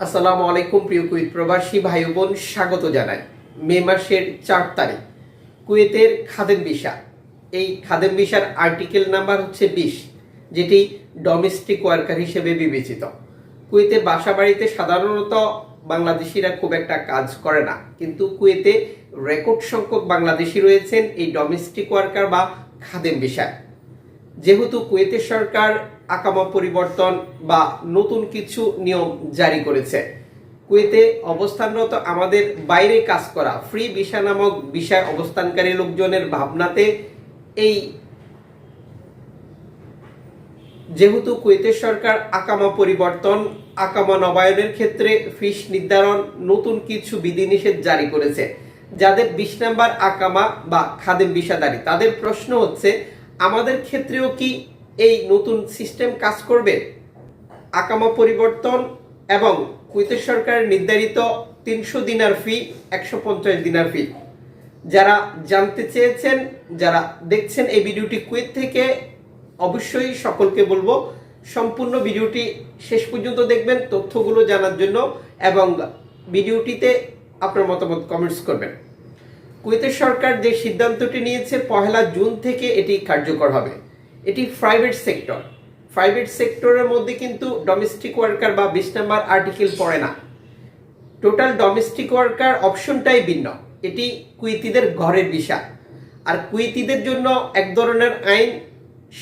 আসসালামু আলাইকুম প্রিয় কুয়েত প্রবাসী ভাই বোন স্বাগত জানাই মে মাসের চার তারিখ। কুয়েতের খাদেম ভিসা এই খাদেম ভিসার আর্টিকেল নাম্বার হচ্ছে বিশ, যেটি ডোমেস্টিক ওয়ার্কার হিসেবে বিবেচিত। কুয়েতে বাসা বাড়িতে সাধারণত বাংলাদেশিরা খুব একটা কাজ করে না, কিন্তু কুয়েতে রেকর্ড সংখ্যক বাংলাদেশি রয়েছেন এই ডোমেস্টিক ওয়ার্কার বা খাদেম ভিসায় যেহেতু কুয়েতের সরকার আকামা পরিবর্তন বা নতুন কিছু নিয়ম জারি করেছে। কুয়েতে অবস্থানরত আমাদের বাইরে কাজ করা ফ্রি ভিসা নামক বিষয় অবস্থানকারী লোকজনের ভাবনাতে এই যেহেতু কুয়েতের সরকার আকামা পরিবর্তন, আকামা নবায়নের ক্ষেত্রে ফিস নির্ধারণ, নতুন কিছু বিধিনিষেধ জারি করেছে। যাদের বিশ নাম্বার আকামা বা খাদেম বিষাদারি, তাদের প্রশ্ন হচ্ছে, আমাদের ক্ষেত্রেও কি এই নতুন সিস্টেম কাজ করবে? আকামা পরিবর্তন এবং কুয়েতের সরকারের নির্ধারিত তিনশো দিনার ফি, একশো পঞ্চাশ দিনার ফি। যারা জানতে চেয়েছেন, যারা দেখছেন এই ভিডিওটি কুয়েত থেকে, অবশ্যই সকলকে বলব, সম্পূর্ণ ভিডিওটি শেষ পর্যন্ত দেখবেন তথ্যগুলো জানার জন্য এবং ভিডিওটিতে আপনার মতামত কমেন্টস করবেন। কুয়েতের সরকার যে সিদ্ধান্তটি নিয়েছে, পহেলা জুন থেকে এটি কার্যকর হবে। এটি প্রাইভেট সেক্টর প্রাইভেট সেক্টরের মধ্যে কিন্তু ডোমেস্টিক ওয়ার্কার বা বিশ নাম্বার আর্টিকেল পড়ে না। টোটাল ডোমেস্টিক ওয়ার্কার অপশনটাই ভিন্ন। এটি কুইতিদের ঘরের বিষয় আর কুইতিদের জন্য এক ধরনের আইন,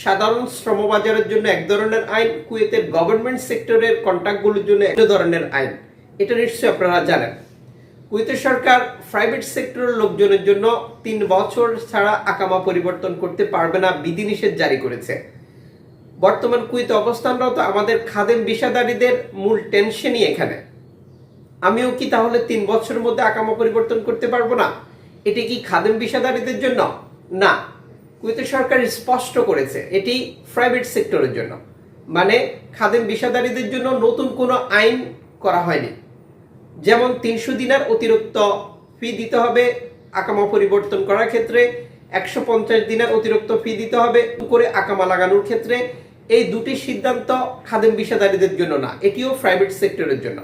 সাধারণ শ্রমবাজারের জন্য এক ধরনের আইন, কুয়েতের গভর্নমেন্ট সেক্টরের কন্ট্রাক্টগুলোর জন্য এক ধরনের আইন। এটা নিশ্চয়ই আপনারা জানেন। কুয়েতের সরকার, প্রাইভেট সেক্টরের লোকজনের জন্য তিন বছর ছাড়া আকামা পরিবর্তন করতে পারবে না, বিধিনিষেধ জারি করেছে। বর্তমান কুয়েতে অবস্থানরত আমাদের খাদেম বিষাদারীদের মূল টেনশনই এখানে। আমিও কি তাহলে তিন বছরের মধ্যে আকামা পরিবর্তন করতে পারব না? এটি কি খাদেম বিষাদারীদের জন্য? না। কুয়েতের সরকার স্পষ্ট করেছে, এটি প্রাইভেট সেক্টরের জন্য। মানে খাদেম বিষাদারীদের জন্য নতুন কোনো আইন করা হয়নি। যেমন তিনশো দিনার অতিরিক্ত ফি দিতে হবে, আকামা পরিবর্তন করার ক্ষেত্রে। একশো পঞ্চাশ দিনের অতিরিক্ত ফি দিতে হবে, করে আকামা লাগানোর ক্ষেত্রে। এই দুটি সিদ্ধান্ত খাদেম বিষাদারীদের জন্য না, এটিও প্রাইভেট সেক্টরের জন্য।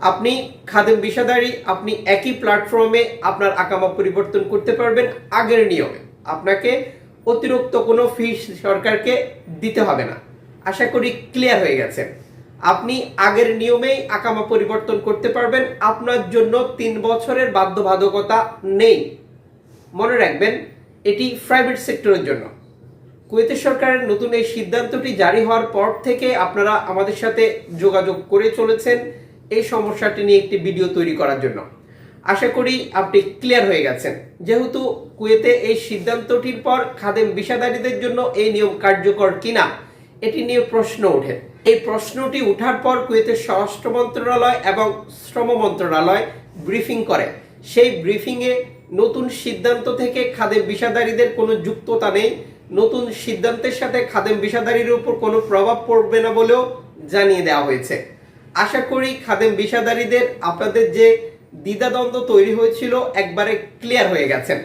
আপনি খাদেম বিষাদারি, আপনি একই প্ল্যাটফর্মে আপনার আকামা পরিবর্তন করতে পারবেন আগের নিয়মে। আপনাকে অতিরিক্ত কোনো ফি সরকারকে দিতে হবে না। আশা করি ক্লিয়ার হয়ে গেছে। আপনি আগের নিয়মেই আকামা পরিবর্তন করতে পারবেন। আপনার জন্য তিন বছরের বাধ্যবাধকতা নেই। মনে রাখবেন, এটি প্রাইভেট সেক্টরের জন্য। কুয়েতের সরকারের নতুন এই সিদ্ধান্তটি জারি হওয়ার পর থেকে আপনারা আমাদের সাথে যোগাযোগ করে চলেছেন এই সমস্যাটি নিয়ে একটি ভিডিও তৈরি করার জন্য। আশা করি আপনি ক্লিয়ার হয়ে গেছেন। যেহেতু কুয়েতে এই সিদ্ধান্তটির পর খাদেম বিষাদারীদের জন্য এই নিয়ম কার্যকর কিনা, এটি নিয়ে প্রশ্ন ওঠে। এই প্রশ্নটি ওঠার পর কুয়েতের স্বরাষ্ট্র মন্ত্রণালয় এবং শ্রম মন্ত্রণালয় ব্রিফিং করে। সেই ব্রিফিংয়ে নতুন সিদ্ধান্ত থেকে খাদেম বিষাদারীদের কোনো যুক্ততা নেই। নতুন সিদ্ধান্তের সাথে খাদেম বিষাদারীর উপর কোনো প্রভাব পড়বে না বলেও জানিয়ে দেওয়া হয়েছে। আশা করি খাদেম বিষাদারীদের আপনাদের যে দ্বিধাদ্বন্দ্ব তৈরি হয়েছিল একবারে ক্লিয়ার হয়ে গেছেন।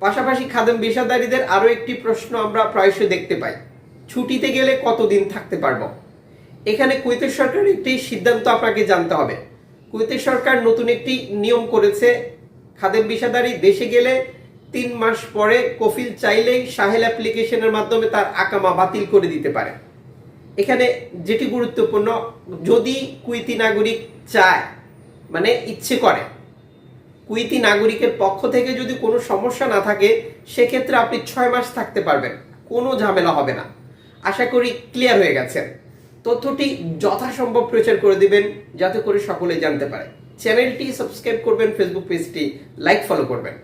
পাশাপাশি খাদেম বিষাদারীদের আরও একটি প্রশ্ন আমরা প্রায়শই দেখতে পাই। ছুটিতে গেলে কতদিন থাকতে পারব? এখানে কুয়েতের সরকার একটি সিদ্ধান্ত আপনাকে জানতে হবে। কুয়েতের সরকার নতুন একটি নিয়ম করেছে, খাদেম বিষাদারি দেশে গেলে তিন মাস পরে কফিল চাইলেই সাহেল অ্যাপ্লিকেশনের মাধ্যমে তার আকামা বাতিল করে দিতে পারে। এখানে যেটি গুরুত্বপূর্ণ, যদি কুইতি নাগরিক চায় মানে ইচ্ছে করে কুইতি নাগরিকের পক্ষ থেকে যদি কোনো সমস্যা না থাকে, সেক্ষেত্রে আপনি ছয় মাস থাকতে পারবেন, কোনো ঝামেলা হবে না। আশা করি ক্লিয়ার হয়ে গেছে। তথ্যটি যথাসম্ভব প্রচার করে দিবেন, যাতে করে সকলে জানতে পারে। চ্যানেলটি সাবস্ক্রাইব করবেন, ফেসবুক পেজটি লাইক, ফলো করবেন।